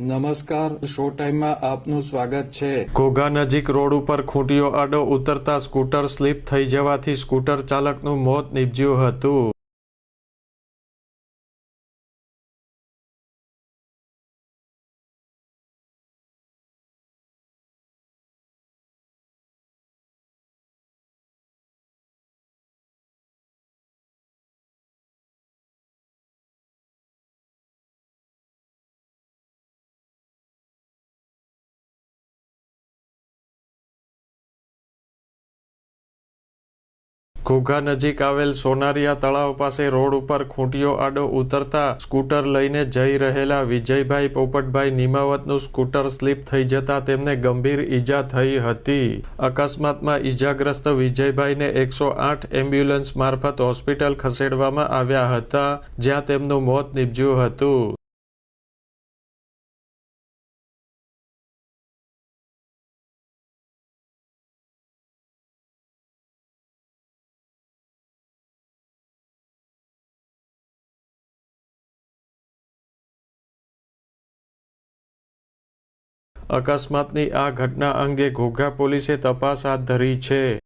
નમસ્કાર, શો ટાઈમમાં આપનું સ્વાગત છે. ઘોઘા નજીક રોડ ઉપર ખૂંટીઓ આડો ઉતરતા સ્કૂટર સ્લીપ થઈ જવાથી સ્કૂટર ચાલકનું મોત નીપજ્યું હતું. ઘોઘા નજીક આવેલ સોનારિયા તળાવ પાસે રોડ ઉપર ખૂંટીયો આડો ઉતરતા સ્કૂટર લઈને જઈ રહેલા વિજયભાઈ પોપટભાઈ નિમાવતનું સ્કૂટર સ્લીપ થઈ જતા તેમને ગંભીર ઈજા થઈ હતી. અકસ્માતમાં ઈજાગ્રસ્ત વિજયભાઈને એકસો આઠ એમ્બ્યુલન્સ મારફત હોસ્પિટલ ખસેડવામાં આવ્યા હતા, જ્યાં તેમનું મોત નીપજ્યું હતું. અકસ્માતની આ ઘટના અંગે ઘોઘા પોલીસે તપાસ હાથ ધરી છે.